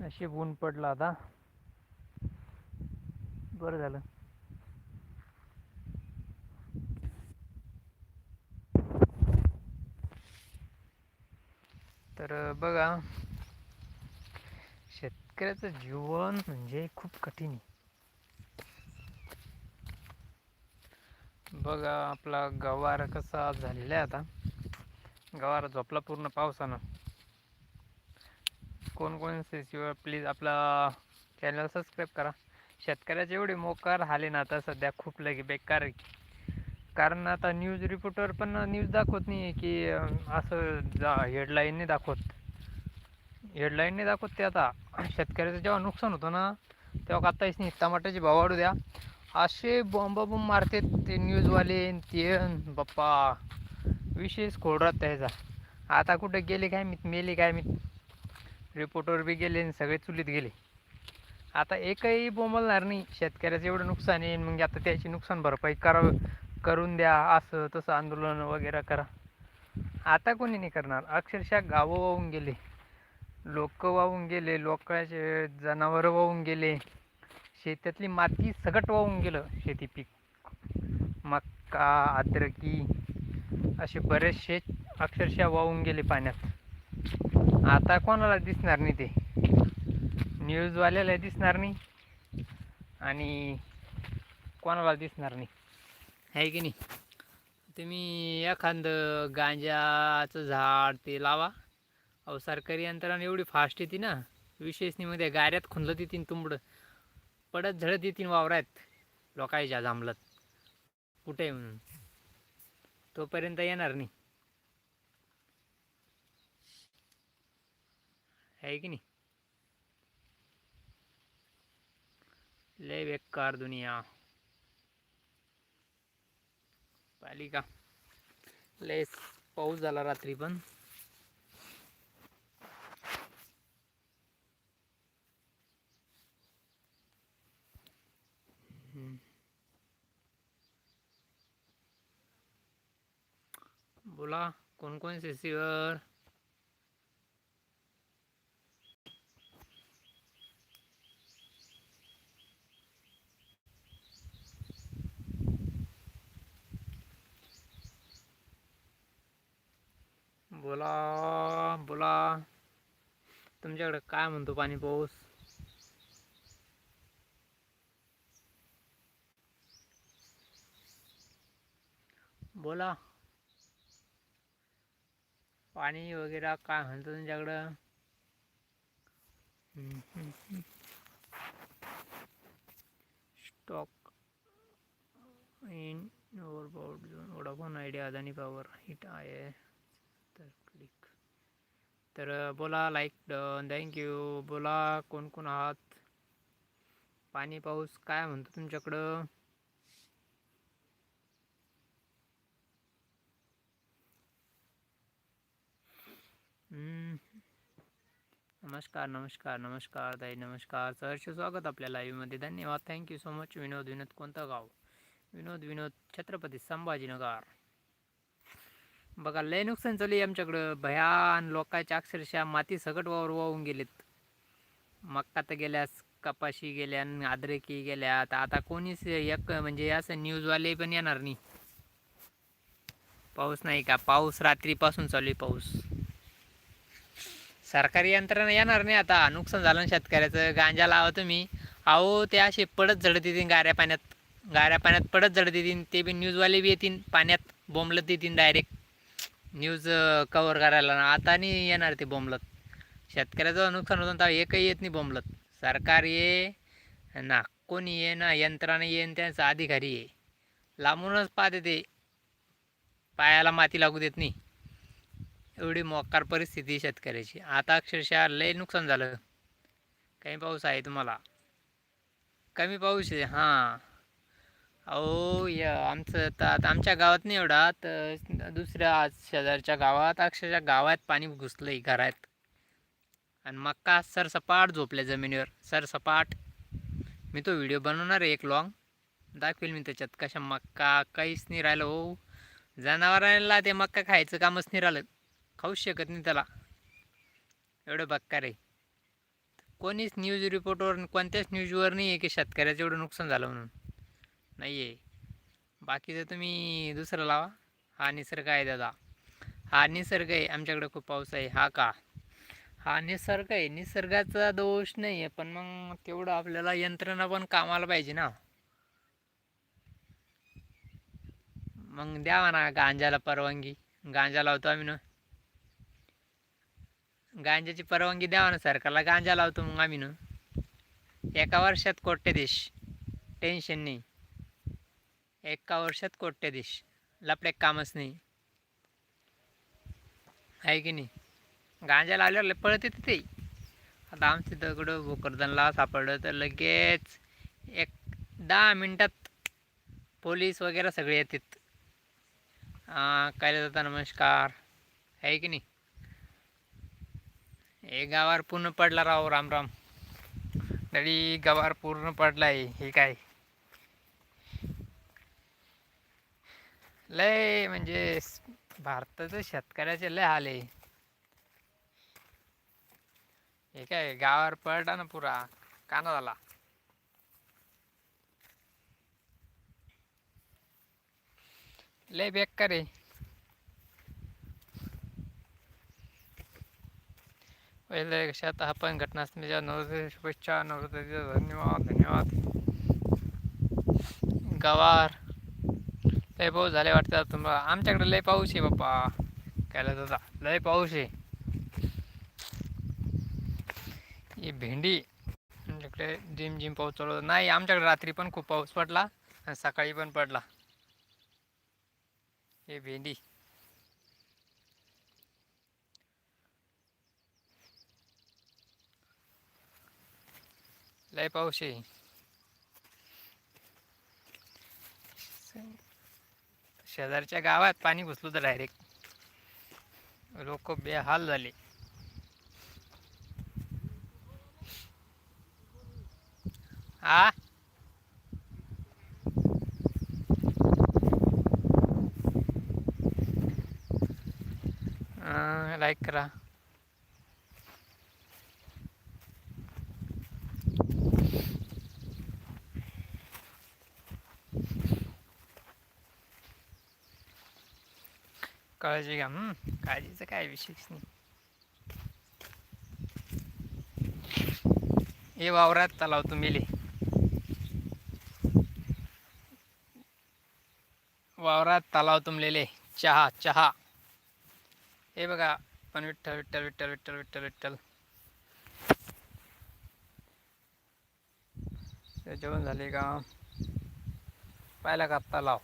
नशीब ऊन पडलं आता. बरं झालं. तर बघा. शेतकऱ्याचं जीवन म्हणजे खूप कठीण आहे. बघा आपला गवार कसा झालेला आहे आता. गवार झोपला पूर्ण पावसानं. कोण कोण शिवाय प्लीज आपला चॅनल सबस्क्राईब करा. शेतकऱ्याचे एवढे मोकार हाले ना आता सध्या खूप लगे बेकार कारण आता न्यूज रिपोर्टर पण न्यूज दाखवत नाही आहे की असं जा हेडलाईनने दाखवत. हेडलाईनने दाखवत ते आता. शेतकऱ्याचं जेव्हा नुकसान होतं ना तेव्हा आत्ताच नाही. टमाट्याचे भाव वाढू द्या. असे बॉम्ब बॉम्ब मारते ते न्यूजवाले ते बाप्पा. विशेष खोडरात त्याचा. आता कुठे गेले काय मी मेले काय मी रिपोर्टर बी गेले आणि सगळे चुलीत गेले. आता एकही बोंबलणार नाही. शेतकऱ्याचं एवढं नुकसान आहे मग आता त्याची नुकसान भरपाई करावं करून द्या असं तसं आंदोलन वगैरे करा. आता कोणी नाही करणार. अक्षरशः गावं वाहून गेले. लोक वाहून गेले लोकांचे जनावरं वाहून गेले. शेतातली माती सगट वाहून गेलं शेती पीक. मक्का अद्रकी असे बरेचसे अक्षरशः वाहून गेले पाण्यात. आता कोणाला दिसणार नाही ते? न्यूजवाल्याला दिसणार नाही आणि कोणाला दिसणार नाही? आहे की नाही? तुम्ही एखादं गांजाचं झाड ते लावा. अहो सरकारी यंत्रणा एवढी फास्ट येते ना. विशेष नाही मध्ये गाऱ्यात खुंदलत येतील तुंबडं. पडत झडत येतील वावरात लोकायच्या जांभलत कुठे म्हणून? तोपर्यंत येणार नाही. आहे की नाही? लय बेकार दुनिया. पालिका लय पाऊस झाला रात्री पण. हम्म. बोला कोण कोण शेतीवर बोला बोला तुमच्याकडे काय म्हणतो पाणी पाऊस? बोला. पाणी वगैरे काय म्हणतं तुमच्याकडं? Stock in overbought zone Vodafone Idea Adani power hit आहे. तर क्लिक तर बोला लाईक डन थँक्यू बोला कोण कोण आहात? पाणी पाऊस काय म्हणतो तुमच्याकडं? नमस्कार नमस्कार नमस्कार ताई नमस्कार. सहर्ष स्वागत आपल्या लाईव्हमध्ये धन्यवाद. Thank you so much Vinod Vinod कोणतं गाव? विनोद विनोद छत्रपती संभाजीनगर. बघा लय नुकसान चालू आहे आमच्याकडं. भयान लोकांच्या अक्षरशः माती सगट वावर वाहून गेलेत. मक्का तर गेल्यास कपाशी गेल्या आणि गेल्या आता आता कोणीच एक म्हणजे असं न्यूजवाले पण येणार नाही. पाऊस नाही का? पाऊस रात्रीपासून चालू आहे पाऊस. सरकारी यंत्रणा येणार नाही आता. नुकसान झालं ना शेतकऱ्याचं. गांजा लावा तुम्ही. अहो ते असे पडत झडत येतील गाऱ्या पाण्यात. गाऱ्या पाण्यात पडत झडत येतील. ते बी न्यूजवाले बी येतील. पाण्यात बोंबलत येतील डायरेक्ट न्यूज कवर करायला. ना आता नाही येणार ते बोंबलत. शेतकऱ्याचं नुकसान होतं तर एकही येत नाही बोंबलत. सरकार ये ना. कोणी ये ना. यंत्रणा ये त्यांचा अधिकारी ये. लांबूनच पाहते ते. पायाला माती लागू देत नाही. एवढी मोकार परिस्थिती आहे शेतकऱ्याची. आता अक्षरशः लय नुकसान झालं. काही पाऊस आहे तुम्हाला. कमी पाऊस आहे हां. अहो या आमचं तर आता आमच्या गावात नाही एवढा तर दुसऱ्या शेजारच्या गावात अक्षरशः गावात पाणी घुसलं आहे घरात. आणि मक्का सरसपाट झोपल्या जमिनीवर सरसपाट. मी तो व्हिडिओ बनवणार आहे एक लॉंग दाखवेल मी त्याच्यात कशा मक्का काहीच नाही राहिलं हो. जनावरांना ते मक्का खायचं कामच नाही राहिलं. खाऊच शकत नाही त्याला. एवढं बक्कार आहे. कोणीच न्यूज रिपोर्टवर कोणत्याच न्यूजवर नाही आहे की शेतकऱ्याचं एवढं नुकसान झालं म्हणून. नाही आहे बाकीचं तुम्ही दुसरं लावा. हा निसर्ग आहे दादा. हा निसर्ग आहे. आमच्याकडे खूप पाऊस आहे. हा का? हा निसर्ग आहे. निसर्गाचा दोष नाही आहे पण मग तेवढं आपल्याला यंत्रणा पण कामाला पाहिजे ना. मग द्यावा ना गांजाला परवानगी. गांजा लावतो आम्ही ना. गांजाची परवानगी द्यावा ना सरकारला. गांजा लावतो मग आम्ही ना. एका वर्षात कोट्यधीश टेन्शन नाही. एका वर्षात कोट्यधीश लपड्याक कामच नाही. आहे की नाही? गांजा लावल्यावर पळत येते ते. आता आमचे दगडं भोकरदनला सापडलं तर लगेच एक दहा मिनटात पोलीस वगैरे सगळे येतात. काय जाता नमस्कार. आहे की नाही? हे गावावर पूर्ण पडला राव राम राम. तरी गावावर पूर्ण पडलाय हे काय? लय म्हणजे भारताचं शेतकऱ्याचे लय हाल आहे. हे काय गावावर पडला ना पुरा काना झाला. लय बेकार आहे. पहिले कशात आपण घटनास्थळीच्या नवरात्री शुभेच्छा नवरात्रीचा धन्यवाद धन्यवाद. गवार. लय पाऊस झाले वाटतात तुम्हाला. आमच्याकडे लय पाऊस आहे बाप्पा. कायला दादा लय पाऊस आहे. ही भेंडी. आमच्याकडे जिम जिम पाऊस चालू होता. नाही आमच्याकडे रात्री पण खूप पाऊस पडला आणि सकाळी पण पडला. हे भेंडी. लय पाऊस आहे. शेजारच्या गावात पाणी घुसलं तर डायरेक्ट लोक बेहाल झाले. हा लाईक करा. काळजी घ्या हं. काळजीचं काय विशेष नाही हे वावरात तलाव तुम्ही वावरात तलाव तुंबलेले चहा चहा हे बघा पण विठ्ठल विठ्ठल विठ्ठल विठ्ठल विठ्ठल विठ्ठल जेवण झाले का? पाहिला का तलाव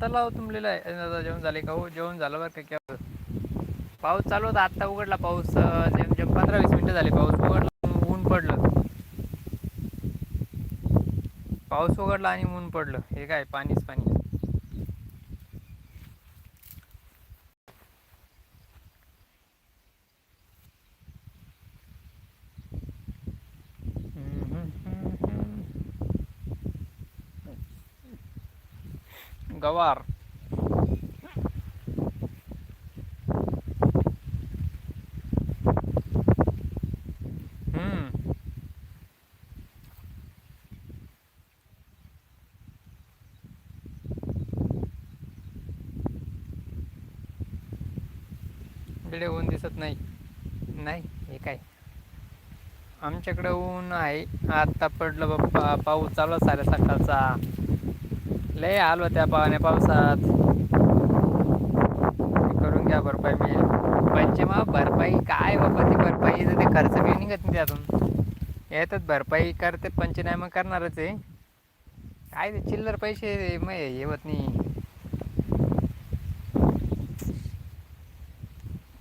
तलाव तुंबलेला आहे. दादा जेवण झाले का हो? जेवण झालं बरं का क्या पाऊस चालू होता आत्ता उघडला पाऊस. जेम जेम पंधरा वीस मिनटं झाले पाऊस उघडला ऊन पडलं. पाऊस उघडला आणि ऊन पडलं. हे काय पाणीच पाणी. गवार हम्म इकडे ऊन दिसत नाही. नाही हे काय? आमच्याकडे ऊन आहे. आता पडलं बाप्पा. पाऊस चालू आहे साऱ्या सकाळचा. लय आलो त्या पावण्या पावसात. करून घ्या भरपाई मी पंचमा भरपाई काय बाबा ती भरपाई ते खर्च काही निघत नाही त्यातून. येतात भरपाई करते पंचनामा करणारच आहे. काय ते चिल्लर पैसे मग हे होत नाही.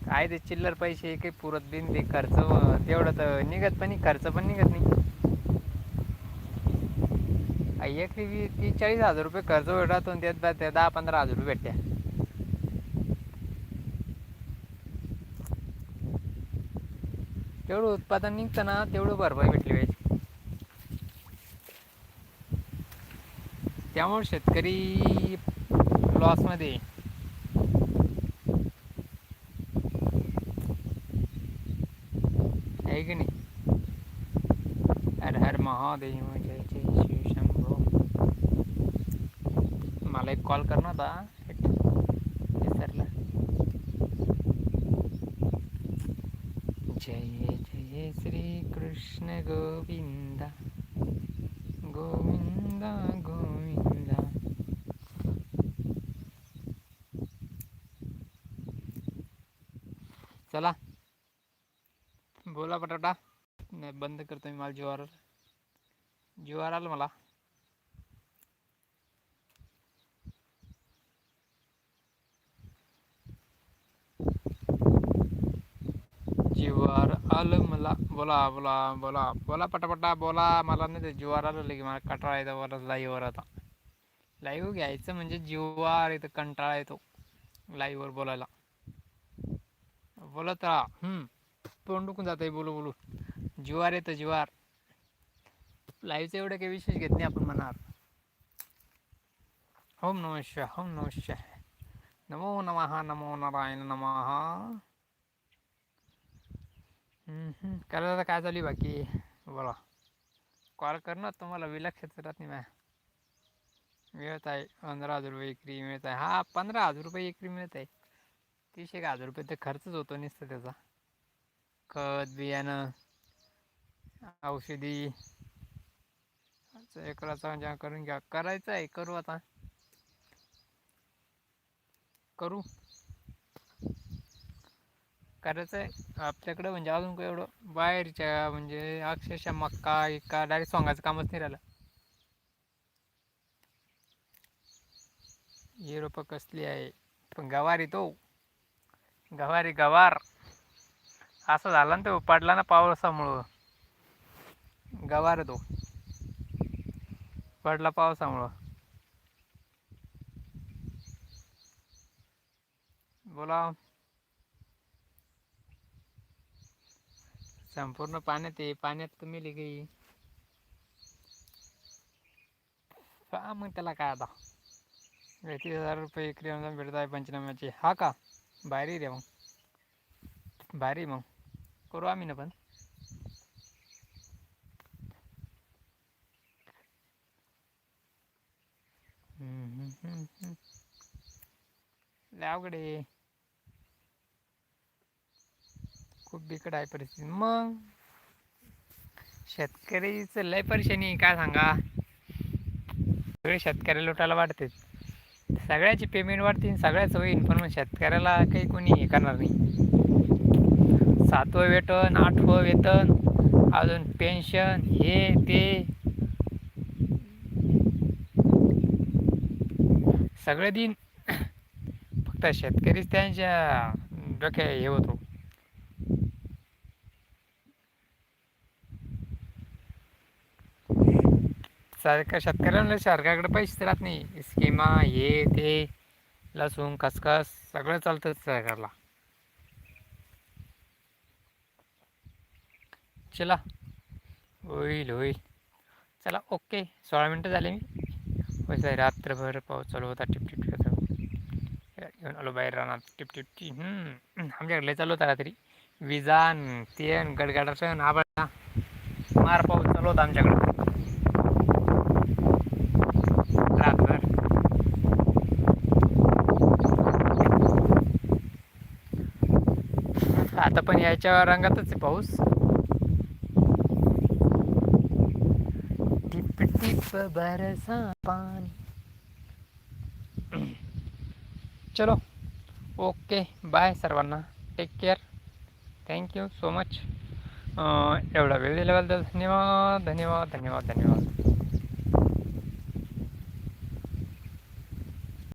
काय ते चिल्लर पैसे काही पुरत बिन ते खर्च तेवढं तर निघत पण खर्च पण निघत नाही. एक वी तीस चाळीस हजार रुपये खर्च राहतो आणि त्यात बा- त्या दहा पंधरा हजार रुपये भेटत्या. तेवढं उत्पादन निघतं ना तेवढं भरपाई भेटली पाहिजे. त्यामुळे शेतकरी लॉसमध्ये आहे की नाही? हर हर महादेव जय जय शिव शंभो मला एक कॉल करणार होता. विसरला. जय जय श्री कृष्ण गोविंदा. गोविंदा गोविंदा. चला. बोला बटाटा नाही बंद करतो मी मला जीवावर जीवावर आलं मला. जीवावर आलं मला. बोला बोला बोला. बोला पटापटा बोला. मला नाही ते जीवावर आलं की मला कंटाळा येतो बरं लाईव्हवर आता. लाईव्ह घ्यायचं म्हणजे जीवावर येतं कंटाळा येतो लाईव्हवर बोलायला. बोलत राहा. हम्म. तोंड डुकून जात आहे बोलू बोलू. जीवार येतं जीवार. लाईव्हचं एवढं काही विशेष घेत नाही आपण म्हणणार. ओम नमः शिवाय ओम नमः शिवाय. नमो नमः नमो नारायण नमः. हम्म, आता दादा काय चालू बाकी? बोला. कॉल करणार तुम्हाला विलक्षच राहत नाही मॅ मिळत आहे पंधरा हजार रुपये एकरी मिळत आहे. हा पंधरा हजार रुपये एकरी मिळत आहे. तीस एक हजार रुपये तर खर्चच होतो नसतं त्याचा. खत बियाणं औषधी. एकराचा म्हणजे करून घ्या. करायचं आहे करू आता. करू. करायचं आहे. आपल्याकडं म्हणजे अजून काही एवढं बाहेरच्या म्हणजे अक्षरशः मक्का इक्का डायरेक्ट सोंगाचं कामच नाही राहिलं. ही रोपं कसली आहे? पण गवारी तो. गवारी गवार. असं झालं ना तो पडला ना पावसामुळं. गवार तो. पडला पावसामुळं. बोला. संपूर्ण पाण्यात आहे. पाण्यात तर मेली गई. मग त्याला काय आता? तीस हजार रुपये इकडे अनुदान भेटत आहे पंचनाम्याचे. हा का? भारी रे मग. भारी मग. करू आम्ही ना पण. लय अवघड आहे. खूप बिकट आहे परिस्थिती. मग? शेतकरीचं लय परेशानी काय सांगा? सगळे शेतकरी लुटायला वाटते सगळ्याची पेमेंट वाढतील सगळ्याच होईल पण मग शेतकऱ्याला काही कोणी हे करणार नाही. सातवं वेतन आठवं वेतन अजून पेन्शन हे ते. सगळे दिन फक्त शेतकरीच त्यांच्या डोक्या हे होतो. सरकार शेतकऱ्यांना सरकारकडे पैसे राहत नाही. स्कीमा हे ते लसूण खसखस सगळं चालतं सरकारला. चला. होईल होईल. चला ओके. सोळा मिनटं झाले मी. वैसे रात्रभर पाऊस चालू होता. टिप टिप घेऊन आलो बाहेर राहणार टिप टिप आमच्याकडे चालू होता रात्री. विजान तेन गडगडासन आबळा मार पाऊस चालू होता आमच्याकडे. आता पण याच्या रंगातच आहे पाऊस. टिप टिप बरसा पाणी. चलो ओके बाय सर्वांना. Take care thank you so much एवढा वेळ दिल्याबद्दल धन्यवाद धन्यवाद धन्यवाद धन्यवाद.